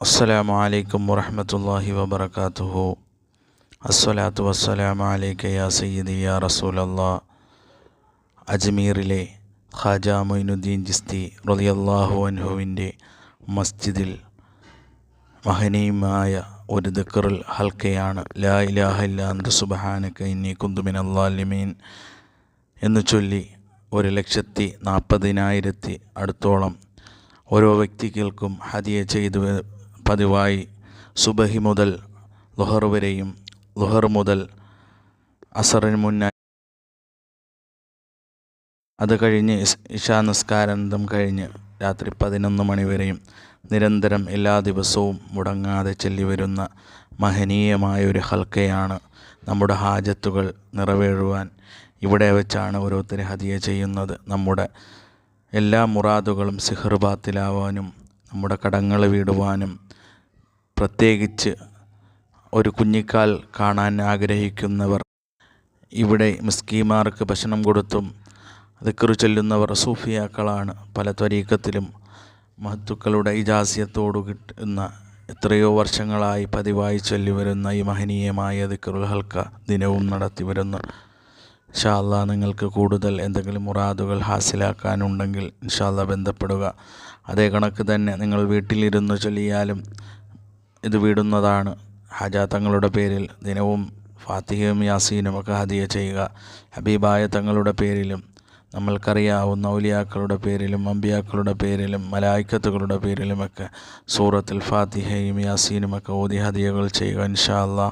അസ്സലാമു അലൈക്കും വറഹ്മത്തുള്ളാഹി വബറകാതുഹു. അസ്സലാത്തു വസ്സലാമു അലൈക യാ സയ്യിദി യാ റസൂലല്ലാ. അജ്മീറിലെ ഖാജ മൊയ്നുദ്ദീൻ ജിസ്തി റളിയല്ലാഹു അൻഹുവിന്റെ മസ്ജിദിൽ മഹനീയമായ ഒരു ദിക്റിൽ ഹൽക്കയാണ്. ലാ ഇലാഹ ഇല്ലാ അന്ത സുബ്ഹാനക ഇന്നി കുന്തു മിനൽ ളാലിമീൻ എന്ന് ചൊല്ലി ഒരു ലക്ഷത്തി നാൽപ്പതിനായിരത്തി അടുത്തോളം ഓരോ വ്യക്തികൾക്കും ഹദിയ ചെയ്തു പതിവായി സുബഹി മുതൽ ലുഹർ വരെയും ലുഹർ മുതൽ അസറിന് മുന്നായി. അത് കഴിഞ്ഞ് ഇഷാ ഇശാ നിസ്കാരാനന്തം കഴിഞ്ഞ് രാത്രി പതിനൊന്ന് മണി വരെയും നിരന്തരം എല്ലാ ദിവസവും മുടങ്ങാതെ ചൊല്ലി വരുന്ന മഹനീയമായ ഒരു ഹൽക്കയാണ് നമ്മുടെ ഹാജത്തുകൾ നിറവേറുവാൻ ഇവിടെ വെച്ചാണ് ഓരോരുത്തർ ഹദിയ ചെയ്യുന്നത്. നമ്മുടെ എല്ലാ മുറാദുകളും സിഹർബാത്തിലാവാനും നമ്മുടെ കടങ്ങൾ വീടുവാനും പ്രത്യേകിച്ച് ഒരു കുഞ്ഞിക്കാൽ കാണാൻ ആഗ്രഹിക്കുന്നവർ ഇവിടെ മിസ്കീമാർക്ക് ഭക്ഷണം കൊടുത്തും ദിക്കറു ചൊല്ലുന്നവർ സൂഫിയാക്കളാണ് പല ത്വരീക്കത്തിലും മഹത്തുക്കളുടെ ഇജാസ്യത്തോടു കിട്ടുന്ന എത്രയോ വർഷങ്ങളായി പതിവായി ചൊല്ലി വരുന്ന ഈ മഹനീയമായ ദിക്കറുൽ ഹൽക്ക ദിനവും നടത്തി വരുന്നു ഇൻഷാല്ല നിങ്ങൾക്ക് കൂടുതൽ എന്തെങ്കിലും മുറാദുകൾ ഹാസിലാക്കാനുണ്ടെങ്കിൽ ഇൻഷാല്ല ബന്ധപ്പെടുക. അതേ കണക്ക് തന്നെ നിങ്ങൾ വീട്ടിലിരുന്ന് ചൊല്ലിയാലും ഇത് വിടുന്നതാണ്. ഹജാത്തങ്ങളുടെ തങ്ങളുടെ പേരിൽ ദിനവും ഫാത്തിഹയും യാസീനും ഒക്കെ ഹദിയ ചെയ്യുക. ഹബീബായ തങ്ങളുടെ പേരിലും നമ്മൾക്കറിയാവുന്ന ഔലിയാക്കളുടെ പേരിലും അമ്പിയാക്കളുടെ പേരിലും മലായിക്കത്തുകളുടെ പേരിലുമൊക്കെ സൂറത്തിൽ ഫാത്തിഹയും യാസീനുമൊക്കെ ഓതി ഹദിയകൾ ചെയ്യുക ഇൻഷാ അല്ലാ.